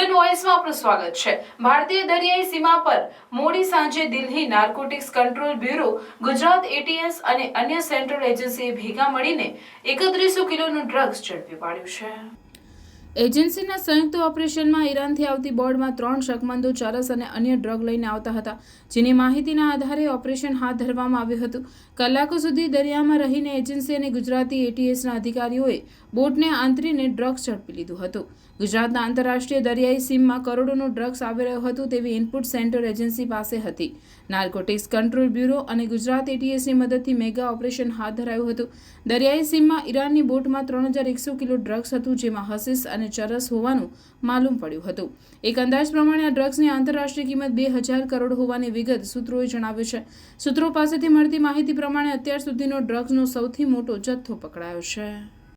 Wooden વોઇસમાં આપનું સ્વાગત છે. ભારતીય દરિયાઈ સીમા પર મોડી સાંજે Delhi narcotics control bureau Gujarat ATS અને અન્ય સેન્ટ્રલ એજન્સીએ ભેગા મળીને એકત્રીસો કિલોનું ડ્રગ્સ ઝડપી પાડ્યું છે. એજન્સીના સંયુક્ત ઓપરેશનમાં ઈરાનથી આવતી બોર્ડમાં ત્રણ શકમંદો, ચરસ અને અન્ય ડ્રગ લઈને આવતા હતા, જેની માહિતીના આધારે ઓપરેશન હાથ ધરવામાં આવ્યું હતું. કલાકો સુધી દરિયામાં રહીને એજન્સી અને ગુજરાતી એટીએસના અધિકારીઓએ બોટને આંતરીને ડ્રગ્સ ઝડપી લીધું હતું. ગુજરાતના આંતરરાષ્ટ્રીય દરિયાઈ સીમમાં કરોડોનું ડ્રગ્સ આવી રહ્યો હતું તેવી ઇનપુટ સેન્ટર એજન્સી પાસે હતી. નાર્કોટિક્સ કંટ્રોલ બ્યુરો અને ગુજરાત એટીએસની મદદથી મેગા ઓપરેશન હાથ ધરાયું હતું. દરિયાઈ સીમમાં ઈરાનની બોટમાં ત્રણ હજાર એકસો કિલો ડ્રગ્સ હતું, જેમાં હસીસ અને ચરસ હોવાનું માલુમ પડ્યું હતું. એક અંદાજ પ્રમાણે આ ડ્રગ્સની આંતરરાષ્ટ્રીય કિંમત બે હજાર કરોડ હોવાની વિગત સૂત્રોએ જણાવ્યું છે. સૂત્રો પાસેથી મળતી માહિતી પ્રમાણે અત્યાર સુધીનો ડ્રગ્સનો સૌથી મોટો જથ્થો પકડાયો છે.